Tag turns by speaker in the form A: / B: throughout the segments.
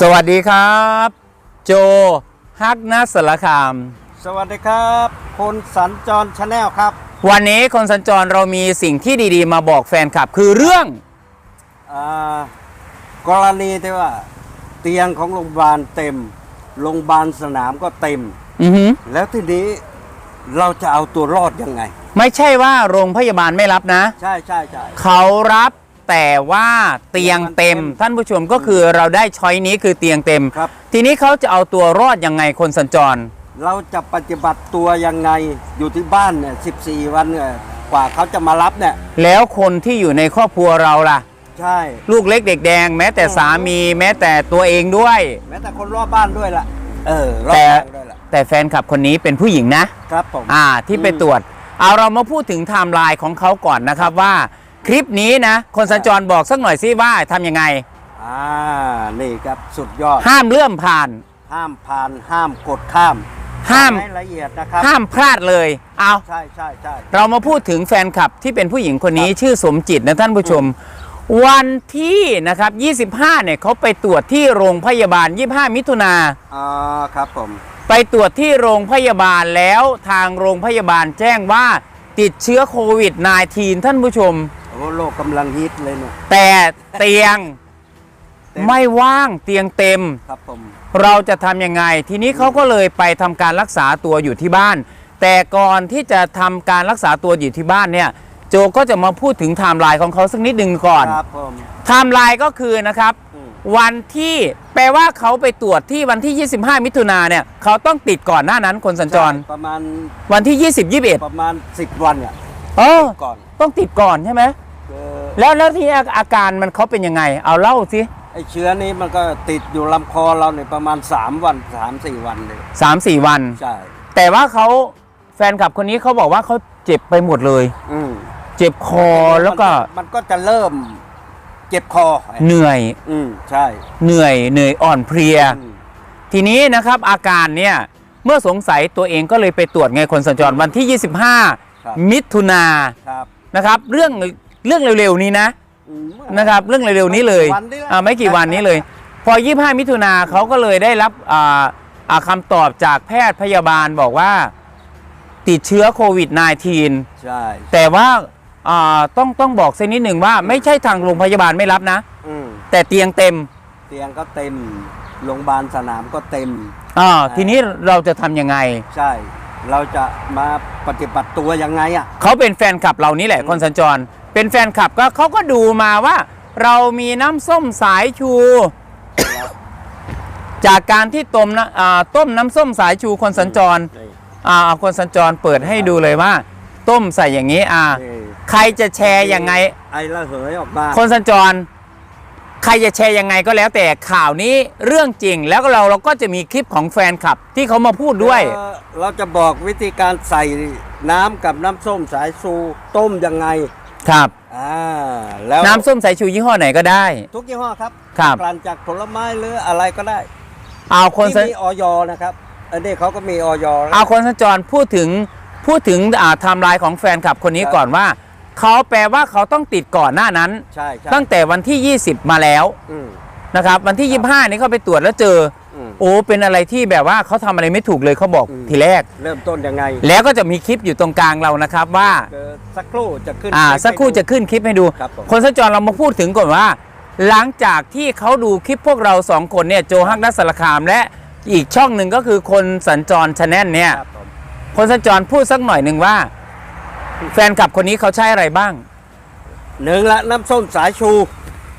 A: สวัสดีครับ โจฮักนัสสารคาม
B: สวัสดีครับ คนสัญจรชาแนลครับ
A: วันนี้คนสัญจรเรามีสิ่งที่ดีๆ มาบอกแฟนคลับ คือเรื่อง
B: อ่ากรณีที่ว่า เตียงของโรงพยาบาลเต็ม โรงพยาบาลสนามก็เต็ม
A: อือหือ
B: แล้วทีนี้เราจะเอาตัวรอดยังไง
A: ไม่ใช่ว่าโรงพยาบาลไม่รับนะ
B: ใช่ใช่ใช่
A: เขารับ แต่ว่าเตียงเต็ม ท่านผู้ชมก็คือเราได้ช้อยนี้คือเตียงเต็ม
B: ครับ
A: ทีนี้เขาจะเอาตัวรอดยังไงคนสัญจร
B: เราจะปฏิบัติตัวยังไงอยู่ที่บ้านเนี่ย14 วันเนี่ยกว่าเขาจะมารับเนี่ย
A: แล้วคนที่อยู่ในครอบครัวเราล่ะ
B: ใช่
A: ลูกเล็กเด็กแดง แม้แต่สามีแม้แต่ตัวเองด้วย
B: แม้แต่คนรอบบ้านด้วยล่ะ เออ รอบ
A: แต่
B: บ้านด้วยล่ะ
A: แต่แฟนคลับคนนี้เป็นผู้หญิงนะ
B: ครับผม
A: อ่าที่ไปตรวจ เอาเรามาพูดถึงไทม์ไลน์ของเขาก่อนนะครับว่า คลิปนี้นะ คนสัญจรบอกสักหน่อยสิว่าทำยังไง
B: อ่า นี่ครับสุดยอด
A: ห้ามเลื่อมผ่าน
B: ห้ามผ่านห้ามกดข้าม
A: ห้าม
B: ให้ละเอียดนะครับ
A: ห้ามพลาดเลย เอา
B: ใช่ใช่ใช่
A: เรามาพูดถึงแฟนคลับที่เป็นผู้หญิงคนนี้ชื่อสมจิตนะท่านผู้ชม วันที่นะครับ 25 เนี่ยเขาไปตรวจที่โรงพยาบาล 25 มิถุนา
B: อ่า ครับผม
A: ไปตรวจที่โรงพยาบาลแล้วทางโรงพยาบาลแจ้งว่าติดเชื้อโควิด -19 ท่านผู้ชม
B: โอ้โลกกำลังฮิตเลยเนี่ย
A: แต่เตียง
B: เต็ม
A: ไม่ว่างเตียงเต็ม
B: ครับผม
A: เราจะทำยังไง ทีนี้เขาก็เลยไปทำการรักษาตัวอยู่ที่บ้าน แต่ก่อนที่จะทำการรักษาตัวอยู่ที่บ้านเนี่ย โจก็จะมาพูดถึงไทม์ไลน์ของเขาสักนิดหนึ่งก่อน
B: ครับผม
A: ไทม์ไลน์ก็คือนะครับ
B: อืม
A: วันที่แปลว่าเขาไปตรวจที่วันที่ 25 มิถุนาเนี่ยเขาต้องติดก่อนหน้านั้นคนสัญจร
B: ใช่ประมาณ
A: วันที่ 20 21
B: ประมาณ 10 วันอะ
A: เออ
B: ก่อน
A: ต้องติดก่อนใช่ไหม
B: เออ
A: แล้วแล้วที่อาการมันเขาเป็นยังไง เอาเล่าสิ
B: ไอเชื้อนี้มันก็ติดอยู่ลำคอเราเนี่ยประมาณ 3 วัน3-4 วันเลย
A: สามสี่วัน
B: ใช่
A: แต่ว่าเขาแฟนคลับคนนี้เขาบอกว่าเขาเจ็บไปหมดเลย
B: อืม
A: เจ็บคอแล้วก็
B: มันก็จะเริ่มเจ็บคอ
A: เหนื่อย
B: อืมใช่
A: เหนื่อยเหนื่อยอ่อนเพลีย
B: อืม
A: ทีนี้นะครับอาการเนี่ยเมื่อสงสัยตัวเองก็เลยไปตรวจไงคนสัญจรวันที่
B: ครับ
A: 25 มิถุนา
B: ครับ
A: นะครับ เรื่อง เรื่องเร็วๆนี้นะ
B: อืม
A: นะครับเรื่องเร็วๆนี้เลย
B: วันนี้แหละ
A: อ่าไม่กี่วันนี้เลย พอ 25 มิถุนาเขาก็เลยได้รับอ่าอ่าคำตอบจากแพทย์พยาบาลบอกว่าติดเชื้อโควิด -19
B: ใช่
A: แต่ว่าอ่าต้องต้องบอกสักนิดหนึ่งว่าไม่ใช่ทางโรงพยาบาลไม่รับนะ
B: อืม
A: แต่เตียงเต็ม
B: เตียงก็เต็มโรงพยาบาลสนามก็เต็ม
A: อ่าทีนี้เราจะทำยังไง
B: ใช่ เราจะมาปฏิบัติตัวยังไงอะ
A: เขาเป็นแฟนคลับเรานี่แหละ
B: อืม
A: คนสัญจร เป็นแฟนคลับก็เขาก็ดูมาว่า เรามีน้ำส้มสายชู จากการที่ต้มนะอ่าต้มน้ำส้มสายชูคนสัญจร
B: นี่
A: อ่าเอาคนสัญจรเปิดให้ดูเลยว่า ต้มใส่อย่างนี้อ่า
B: นี่
A: ใครจะแชร์ยังไง
B: ไอระเหยออกมา
A: คนสัญจร ใครจะแชร์ยังไงก็แล้วแต่ข่าวนี้เรื่องจริงแล้วก็เราเราก็จะมีคลิปของแฟนคลับ ที่เขามาพูดด้วย
B: เอ่อเราจะบอกวิธีการใส่น้ำกับน้ำส้มสายชูต้มยังไง
A: ครับ
B: อ่าแล้ว
A: น้ำส้มสายชูยี่ห้อไหนก็ได้
B: ทุกยี่ห้อครับ
A: ครับ
B: กลั่นจากผลไม้หรืออะไรก็ได้
A: เอาคนสัญ
B: ที่มีออยนะครับ อันนี้เขาก็มีออย
A: เอาคนสัญจรพูดถึงพูดถึงอ่าไทม์ไลน์ของแฟนคลับคนนี้
B: ครับ
A: ก่อนว่าเขาแปลว่าเขาต้องติดก่อนหน้านั้น
B: ใช่ใช่
A: ตั้งแต่วันที่ 20 มาแล้ว
B: อืม
A: นะครับ วันที่ 25 นี่เขาไปตรวจแล้วเจอ
B: อืม
A: โอ้เป็นอะไรที่แบบว่าเขาทำอะไรไม่ถูกเลยเขาบอก
B: อืม
A: ทีแรก
B: เริ่มต้นยังไง
A: แล้วก็จะมีคลิปอยู่ตรงกลางเรานะครับว่า
B: เดี๋ยวสักครู่จะขึ้น
A: อ่า
B: ให้
A: สักครู่
B: ดู
A: จะขึ้นคลิปให้ดู
B: ครับผม
A: คนสัญจรเรามาพูดถึงก่อนว่า หลังจากที่เขาดูคลิปพวกเราสองคนเนี่ยโจฮักนัสสารคามและอีกช่องหนึ่งก็คือคนสัญจรชาแนลเนี่ย
B: ครับผม
A: คนสัญจรพูดสักหน่อยหนึ่งว่า แฟนคลับคนนี้เขาใช้อะไรบ้าง
B: หนึ่งละน้ำส้มสายชู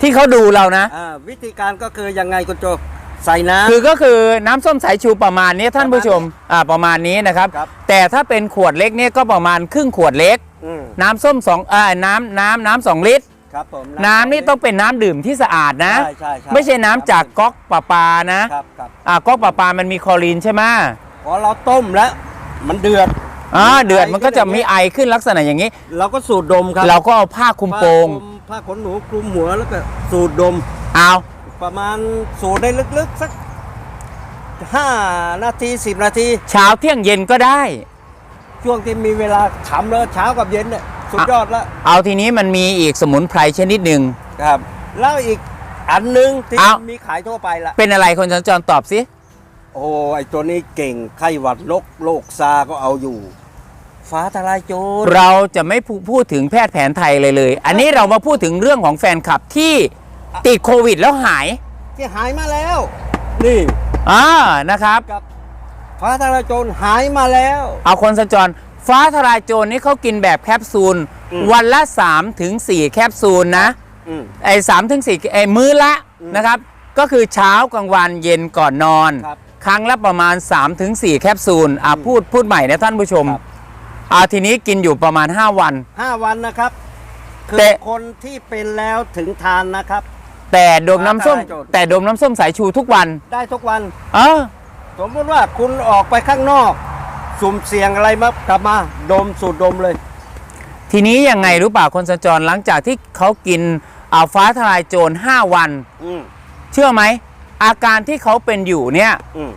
A: ที่เขาดูเรานะ
B: อ่าวิธีการก็คือยังไงคุณโจ ใส่น้ำ
A: คือก็คือน้ำส้มสายชูประมาณนี้ท่านผู้ชมอ่าประมาณนี้นะครับ
B: ครับ
A: แต่ถ้าเป็นขวดเล็กเนี่ยก็ประมาณครึ่งขวดเล็ก
B: อืม
A: น้ำส้มสองอ่าน้ำน้ำน้ำสองลิตร
B: ครับผม
A: น้ำนี่ต้องเป็นน้ำดื่มที่สะอาดนะ
B: ใช่ใช่ใช่
A: ไม่ใช่น้ำจากก๊อกประปานะ ครับ
B: ครับ
A: อ่าก๊อกประปามันมีคลอรีนใช่ไหม
B: พอเราต้มแล้ว มันเดือด
A: อ่าเดือดมันก็จะมีไอขึ้นลักษณะอย่างนี้
B: เราก็สูดดมครับ
A: เราก็เอาผ้าคลุมโปง
B: ผ้าขนหนูคลุมหัวแล้วก็สูดดม
A: เอา
B: ประมาณสูดได้ลึกๆ สัก5นาที10นาที
A: เช้าเที่ยงเย็นก็ได้
B: ช่วงที่มีเวลาขำแล้วเช้ากับเย็นเนี่ยสุดยอดแล้ว
A: เอาทีนี้มันมีอีกสมุนไพรชนิดหนึ่ง
B: ครับ แล้วอีกอันหนึงที่
A: เอา
B: มีขายทั่วไปละ
A: เป็นอะไรคนสัญจรตอบสิ
B: โอ้ไอตัวนี้เก่งไข้หวัดนกโรคซาก็เอาอยู่ ฟ้าทลายโจร
A: เราจะไม่พูพูดถึงแพทย์แผนไทยเลยเลย อันนี้เรามาพูดถึงเรื่องของแฟนคลับที่ ติดโควิดแล้วหาย
B: ที่หายมาแล้ว นี่
A: อ่านะครับ
B: กับฟ้าทลายโจรหายมาแล้ว
A: เอาคนสัญจร ฟ้าทลายโจรนี่เขากินแบบแคปซูล
B: อืม
A: วันละ3ถึง4แคปซูลนะ
B: อืม
A: ไอ้สามถึงสี่ไอ้มื้อละ
B: อืม
A: นะครับ ก็คือเช้ากลางวันเย็นก่อนนอน
B: ครับ
A: ครั้งละประมาณ3-4ถึง4แคปซูลอะพูดพูดใหม่นะท่านผู้ชม
B: ครับ
A: อ่าทีนี้กินอยู่ประมาณ 5 วัน
B: ห้าวันนะครับ คือ
A: แต่
B: คนที่เป็นแล้วถึงทานนะครับ
A: แต่ดมน้ำส้ม
B: ฟ้าทลายโจร
A: แต่ดมน้ำส้มสายชูทุกวัน
B: ได้ทุกวัน
A: เออ
B: สมมติว่าคุณออกไปข้างนอก สุ่มเสี่ยงอะไรมากลับมาดมสูดดมเลย
A: ทีนี้ยังไงรู้ป่าคนสัญจรหลังจากที่เขากินอ่าฟ้าทลายโจร5วัน
B: อืม
A: เชื่อไหม อาการที่เขาเป็นอยู่เนี่ย
B: อืม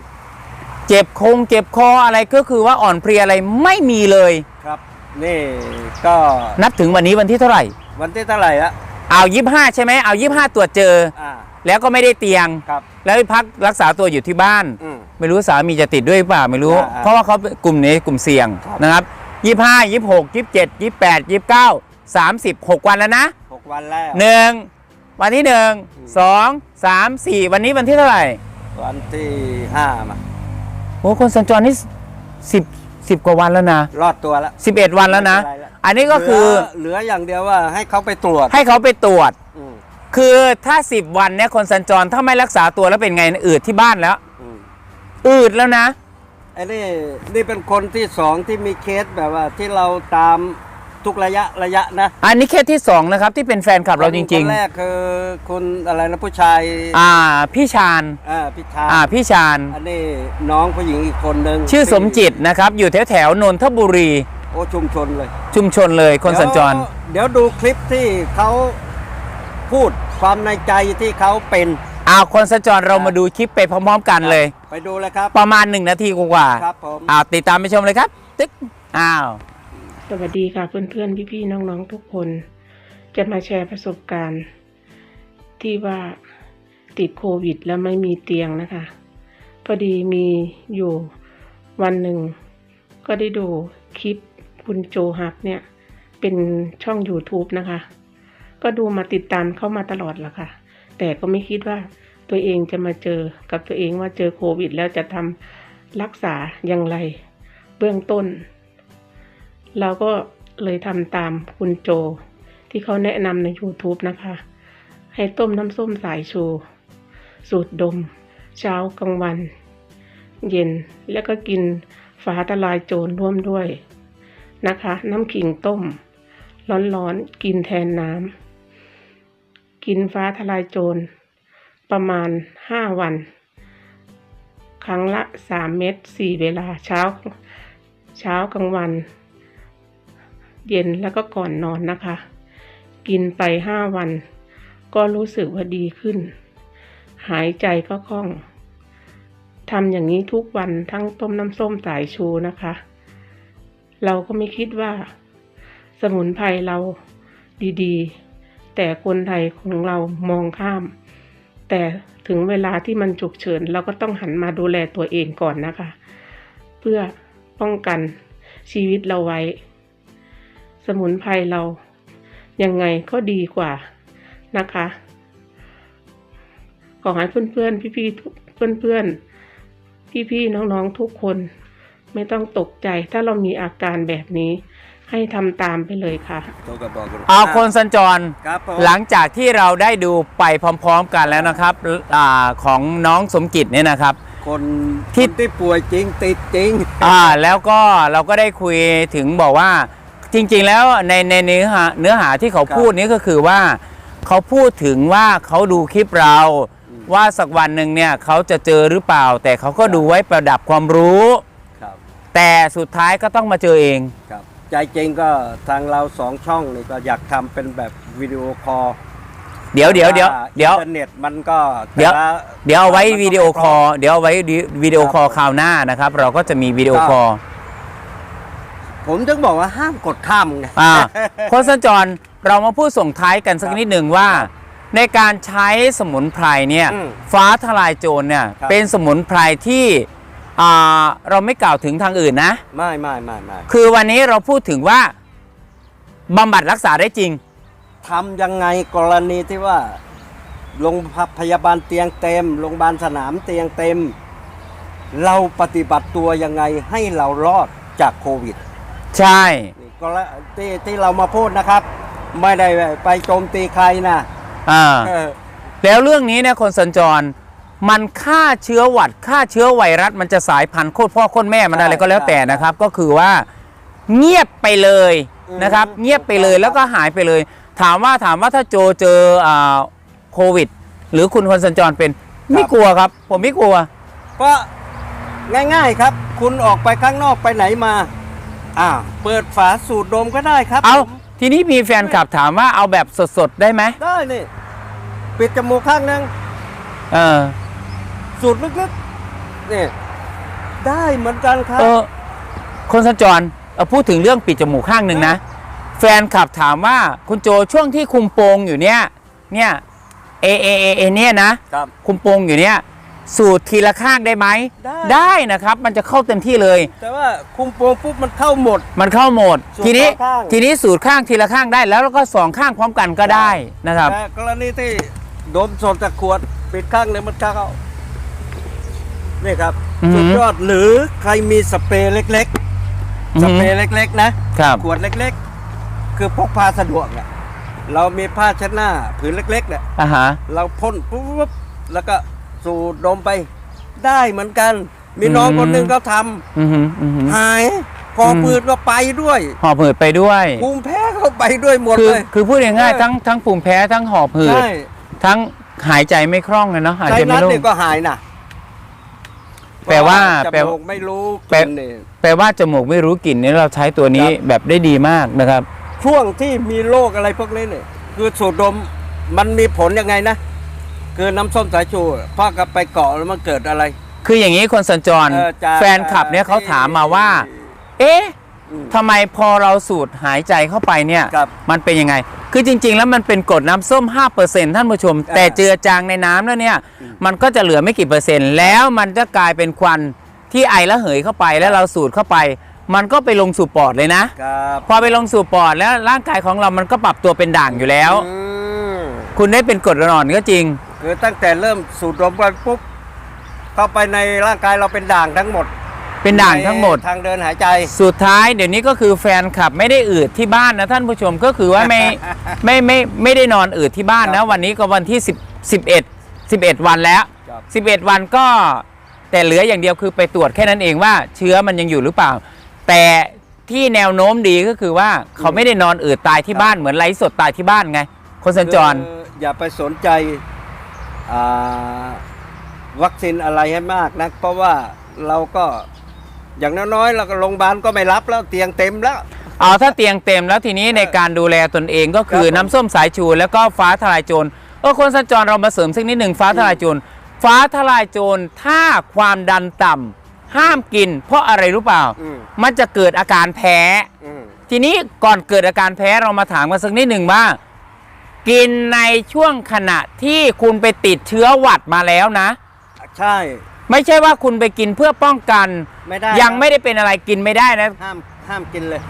A: เจ็บคงเจ็บคออะไรก็คือว่าอ่อนเพลียอะไรไม่มีเลย
B: ครับ นี่ก็
A: นับถึงวันนี้วันที่เท่าไหร่
B: วันที่เท่าไหร่ละ
A: เอายี่ห้าใช่ไหมเอายี่ห้าตรวจเจอ
B: อ่า
A: แล้วก็ไม่ได้เตียง
B: ครับ
A: แล้วพักรักษาตัวอยู่ที่บ้าน
B: อืม
A: ไม่รู้สามีจะติดด้วยหรือเปล่าไม่รู้
B: อ่าอ่า
A: เพราะว่าเขาเป็นกลุ่มนี้กลุ่มเสี่ยง
B: ครับ
A: นะครับยี่ห้ายี่หกยี่เจ็ดยี่แปดยี่เก้าสามสิบหกวันแล้วนะ
B: หกวันแล้ว
A: หนึ่งวันที่หนึ่งสองสามสี่วันนี้วันที่เท่าไหร่
B: วันที่ห้ามา
A: โอ้คนสัญจรนี่สิบสิบกว่าวันแล้วนะ
B: รอดตัวแล้ว
A: สิบเอ็ดวันแล้วนะ
B: ไม่เป็นไรละ
A: อันนี้ก็คือ
B: เหลืเหลืออย่างเดียวว่าให้เขาไปตรวจ
A: ให้เขาไปตรวจ
B: อืม
A: คือถ้า 10 วันเนี่ยคนสัญจรถ้าไม่รักษาตัวแล้วเป็นไงอืดที่บ้านแล้ว
B: อืม
A: อืดแล้วนะ
B: ไอ้นี่นี่เป็นคนที่สองที่มีเคสแบบว่าที่เราตามทุกระยะระยะนะ
A: อันนี้เคสที่2นะครับที่เป็นแฟนคลับเราจริง
B: คนแรกคือคุณอะไรนะผู้ชาย
A: ๆอ่าพี่ชาญ
B: อ่าพิชา
A: อ่าพี่ชาญ
B: อันนี้น้องผู้หญิงอีกคนหนึ่ง
A: ชื่อสมจิตนะครับ อยู่แถวแถวๆนนทบุรี
B: โอ้ชุมชนเลย
A: ชุมชนเลยคนสัญจร
B: เดี๋ยวเดี๋ยวดูคลิปที่เขาพูดความในใจที่เขาเป็น
A: อ้าวคนสัญจรเรามาดูคลิปไปพร้อมๆกันเลย
B: ไปดูเลยครับ
A: ประมาณ1นาทีกว่า
B: ครับผม
A: ๆอ้าวติดตามไปชมเลยครับ ตึ๊กอ้าว
C: สวัสดีค่ะเพื่อนๆพี่ๆน้องๆทุกคน จะมาแชร์ประสบการณ์ ที่ว่าติดโควิดแล้วไม่มีเตียงนะคะ พอดีมีอยู่วันหนึ่ง ก็ได้ดูคลิป คุณโจฮับเนี่ยเป็นช่อง YouTube นะคะ ก็ดูมาติดตามเข้ามาตลอดละค่ะ แต่ก็ไม่คิดว่าตัวเองจะมาเจอกับตัวเองว่าเจอโควิด แล้วจะทำรักษาอย่างไร เบื้องต้น เราก็เลยทำตามคุณโจ ที่เขาแนะนำใน YouTube นะคะ ให้ต้มน้ำส้มสายชู สูตรดม เช้ากลางวัน เย็นแล้วก็กินฟ้าทลายโจรร่วมด้วย นะคะ น้ำขิงต้ม ร้อนๆ กินแทนน้ำ กินฟ้าทลายโจร ประมาณ5วัน ครั้งละ3เม็ด4เวลาเช้า เช้ากลางวัน เย็นแล้วก็ก่อนนอนนะคะ กินไปห้าวัน ก็รู้สึกว่าดีขึ้น หายใจก็คล่องทำอย่างนี้ทุกวันทั้งต้มน้ำส้มสายชูนะคะ เราก็ไม่คิดว่า สมุนไพรเราดีๆ แต่คนไทยของเรามองข้าม แต่ถึงเวลาที่มันฉุกเฉิน เราก็ต้องหันมาดูแลตัวเองก่อนนะคะ เพื่อป้องกันชีวิตเราไว้ สมุนไพรเรายังไงก็ดีกว่านะคะ ขอให้เพื่อนๆพี่ๆเพื่อนๆพี่ๆน้องๆทุกคน ไม่ต้องตกใจถ้าเรามีอาการแบบนี้ ให้ทำตามไปเลยค่ะ
B: โทรกับบอกกัน
A: เอาคนสัญจร
B: ครับผม
A: หลังจากที่เราได้ดูไปพร้อมๆกันแล้วนะครับอาของน้องสมจิตเนี่ยนะครับ
B: คน
A: ที่
B: คนที่ป่วยจริงติดจริง
A: อ่าแล้วก็เราก็ได้คุยถึงบอกว่าจริงๆแล้วในในเนื้อหาเนื้อหาที่เขา
B: ครับ
A: พูดนี้ก็คือว่าเขาพูดถึงว่าเขาดูคลิปเรา
B: อืม
A: ว่าสักวันหนึ่งเนี่ยเขาจะเจอหรือเปล่า แต่เขาก็ดูไว้ประดับความรู้
B: ครับ
A: แต่สุดท้ายก็ต้องมาเจอเอง
B: ครับใจจริงก็ทางเราสองช่องนี่ก็อยากทำเป็นแบบวิดีโอคอล
A: เดี๋ยวเดี๋ยวเดี๋ยวเดี๋ยว
B: อินเทอร์เน็ตมันก็
A: เดี๋ยว
B: แต่ละ
A: เดี๋ยวเอาไว้
B: มันต้อง
A: วิดีโอคอลเดี๋ยวเอาไว้วิดีโอคอล
B: ครับ
A: คราวหน้านะครับ เราก็จะมีวิดีโอคอล
B: ผมถึงบอกว่าห้ามกดข้ามไง
A: อ่าโค้ชสัญจรเรามาพูดส่งท้ายกันสักนิดหนึ่งว่า ในการใช้สมุนไพรเนี่ย
B: อืม
A: ฟ้าทลายโจรเนี่ย
B: ครับ
A: เป็นสมุนไพรที่อ่า เราไม่กล่าวถึงทางอื่นนะ
B: ไม่ไม่ไม่ไม่
A: คือวันนี้เราพูดถึงว่าบำบัดรักษาได้จริง
B: ทำยังไงกรณีที่ว่าโรงพยาบาลเตียงเต็มโรงพยาบาลสนามเตียงเต็ม เราปฏิบัติตัวยังไงให้เรารอดจากโควิด
A: ใช่
B: นี่ก็ละที่ที่เรามาพูดนะครับ ไม่ได้ไปโจมตีใครนะ
A: อ่า
B: เออ
A: แล้วเรื่องนี้เนี่ยคนสัญจร มันฆ่าเชื้อหวัดฆ่าเชื้อไวรัสมันจะสายพันธุ์โคตรพ่อโคตรแม่มันอะไรก็แล้วแต่นะครับ ก็คือว่าเงียบไปเลยนะครับ เงียบไปเลยแล้วก็หายไปเลย ถามว่าถามว่าถ้าโจเจออ่าโควิด หรือคุณคนสัญจรเป็นไม่กลัวครับ ผมไม่กลัว
B: ก็ง่ายๆครับ คุณออกไปข้างนอกไปไหนมาอ่าเปิดฝาสูดดมก็ได้ครับ
A: เอา
B: ผม
A: ทีนี้มีแฟนคลับถามว่าเอาแบบสดๆได้ไหม
B: ได้นี่ปิดจมูกข้างหนึง
A: เออ
B: สูดลึกๆนี่ได้เหมือนกันครับ
A: เออคนสัญจรเอาพูดถึงเรื่องปิดจมูกข้างหนึ่งนะ แฟนคลับถามว่าคุณโจช่วงที่คุมโปงอยู่เนี่ย เนี่ยเอเอเอเอเนี่ยนะ
B: ครับ
A: คุมโปงอยู่เนี่ย สูตรทีละข้างได้ไหม
B: ได้
A: ได้นะครับ มันจะเข้าเต็มที่เลย
B: แต่ว่าคุมโปงปุ๊บมันเข้าหมด
A: มันเข้าโหมด
B: สูตร
A: ทีนี้
B: ข้างๆ
A: ทีนี้สูตรข้างทีละข้างได้แล้วแล้วก็สองข้างพร้อมกันก็ได้นะครับ
B: แต่กรณีที่ดมสดจากขวดปิดข้างเลยมันเข้า นี่ครับ
A: อือหือ
B: สุดยอดหรือใครมีสเปรย์เล็กๆ สเปรย์เล็ก ๆ นะ
A: ครับ
B: ขวดเล็กๆ คือพกพาสะดวกอะเรามีผ้าเช็ดหน้าผืนเล็กๆเนี่ย
A: อ่าฮะ
B: เราพ่นปุ๊บแล้วก็สูดดมไปได้เหมือนกัน มีน้อง
A: อืม
B: คนหนึ่งเขาท
A: อือหืออือหือำ
B: หายคอปืนก็ไปด้วย
A: หอบหืดไปด้วย
B: ภูมิแพ้เข้าไปด้วยหมด
A: คือ
B: เลย
A: คือพูดง่าย
B: เออ
A: ๆทั้งทั้งภูมิแพ้ทั้งหอบหืด
B: ใช่
A: ทั้งหายใจไม่คล่องเลยเนาะหาย
B: ใช้
A: ใจไม่
B: นัด
A: โล่ง
B: เนี่ยก็หายนะ
A: แปลว่า
B: จ
A: แปล
B: มูกไม่รู้
A: แปล
B: กลิ่นนี่
A: แปลว่าจมูกไม่รู้กลิ่นนี่เราใช้ตัวนี้
B: ครับ
A: แบบได้ดีมากนะครับ
B: ช่วงที่มีโรคอะไรพวกนี้เนี่ยคือสูดดมมันมีผลยังไงนะ คือน้ำส้มสายชูพ่อกับไปเกาะแล้วมันเกิดอะไร
A: คืออย่างนี้คนสัญจร
B: เออจะ
A: แฟนคลับเนี่ยเขาถามมาว่า เอ๊ะ
B: อืม
A: ทำไมพอเราสูดหายใจเข้าไปเนี่ย
B: ครับ
A: มันเป็นยังไง คือจริง ๆ แล้วมันเป็นกรดน้ำส้ม 5%ท่านผู้ชม
B: อ่า
A: แต่เจือจางในน้ำแล้วเนี่ย มันก็จะเหลือไม่กี่เปอร์เซ็นต์ แล้วมันจะกลายเป็นควันที่ไอระเหยเข้าไปแล้วเราสูดเข้าไป มันก็ไปลงสู่ปอดเลยนะ
B: ครับ
A: พอไปลงสู่ปอดแล้วร่างกายของเรามันก็ปรับตัวเป็นด่างอยู่แล้ว
B: อืม
A: คุณได้เป็นกรดอ่อนก็จริง
B: คือตั้งแต่เริ่มสูดดมไปปุ๊บเข้าไปในร่างกายเราเป็นด่างทั้งหมด
A: เป็นด่างทั้งหมด
B: ในทางเดินหายใจ
A: สุดท้ายเดี๋ยวนี้ก็คือแฟนคลับไม่ได้อืดที่บ้านนะท่านผู้ชมก็คือว่าไม่ ไม่ไม่ไม่ได้นอนอืดที่บ้าน
B: ครั
A: นะ
B: บ
A: วันนี้ก็วันที่10 11 11 วันแล้ว
B: ครับ
A: 11 วันก็แต่เหลืออย่างเดียวคือไปตรวจแค่นั้นเองว่าเชื้อมันยังอยู่หรือเปล่า แต่ที่แนวโน้มดีก็คือว่าเขาไม่ได้นอนอืดตายที่บ้านเหมือนไร้สดตายที่บ้านไง คนสัญจร
B: คืออย่าไปสนใจอ่าวัคซีนอะไรให้มากนะ เพราะว่าเราก็ อย่างน้อยๆเราก็โรงพยาบาลก็ไม่รับแล้วเตียงเต็มแล้ว
A: เอาถ้าเตียงเต็มแล้วทีนี้ในการดูแลตนเองก็คือ
B: ครับผม
A: น้ำส้มสายชูแล้วก็ฟ้าทลายโจรเออคนสัญจรเรามาเสริมสักนิดหนึ่งฟ้าทลายโจรฟ้าทลายโจรถ้าความดันต่ำห้ามกิน เพราะอะไรรู้เปล่า
B: อืม
A: มันจะเกิดอาการแพ้
B: อืม
A: ทีนี้ก่อนเกิดอาการแพ้เรามาถามกันสักนิดหนึ่งว่า กินในช่วงขณะที่คุณไปติดเชื้อหวัดมาแล้วนะ
B: ใช่
A: ไม่ใช่ว่าคุณไปกินเพื่อป้องกัน
B: ไม่ได้
A: ยัง
B: นะ
A: ไม่ได้เป็นอะไรกินไม่ได้นะ
B: ห้ามห้ามกินเลย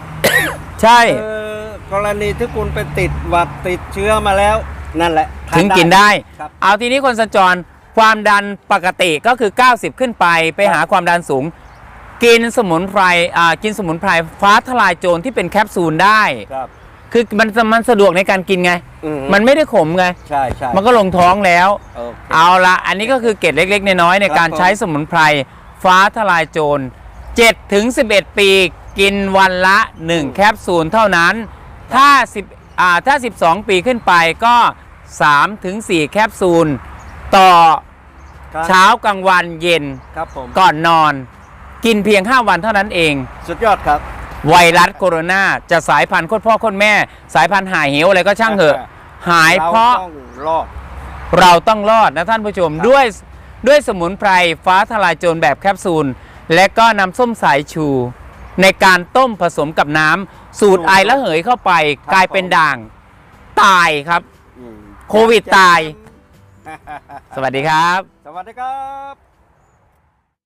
A: ใช่
B: เออกรณีที่คุณไปติดหวัดติดเชื้อมาแล้ว นั่นแหละทา
A: ถึงกินได้
B: ครับ
A: เอาทีนี้คนสัญจรความดันปกติก็คือ 90 ขึ้นไปไปหาความดันสูง กินสมุนไพรอ่ากินสมุนไพรฟ้าทลายโจรที่เป็นแคปซูลได้
B: ครับ
A: คือมันมันสะดวกในการกินไง
B: อื
A: มันไม่ได้ขมไง
B: ใช่ใช่
A: มันก็ลงท้องแล้ว
B: โอเค
A: เอาละอันนี้ก็คือเกร็ดเล็ก ๆ น้อยๆในการ
B: ครับผม
A: ใช้สมุนไพร ฟ้าทลายโจร7ถึง11 ปี กินวันละ 1 แคปซูลเท่านั้น ถ้า10อ่าถ้า 12 ปีขึ้นไปก็3ถึง4แคปซูล ต่อ
B: ครับ
A: เช้ากลางวันเย็น
B: ครับผม
A: ก่อนนอน กินเพียง 5 วันเท่านั้นเอง
B: สุดยอดครับ
A: ไวรัสโคโรนาจะสายพันธุ์โคตรพ่อโคตรแม่ สายพันธุ์หายเหวอะไรก็ช่างเถอะ หายเพราะ
B: ต้องรอด
A: เราต้องรอดนะท่านผู้ชม
B: ครับ
A: ด้วยด้วยสมุนไพรฟ้าทลายโจรแบบแคปซูล และก็น้ำส้มสายชู ในการต้มผสมกับน้ำสูตรไอระเหยเข้าไปกลายเป็นด่างตายครับ
B: อืม
A: โควิดตาย สวัสดีครับ
B: สวัสดีครับ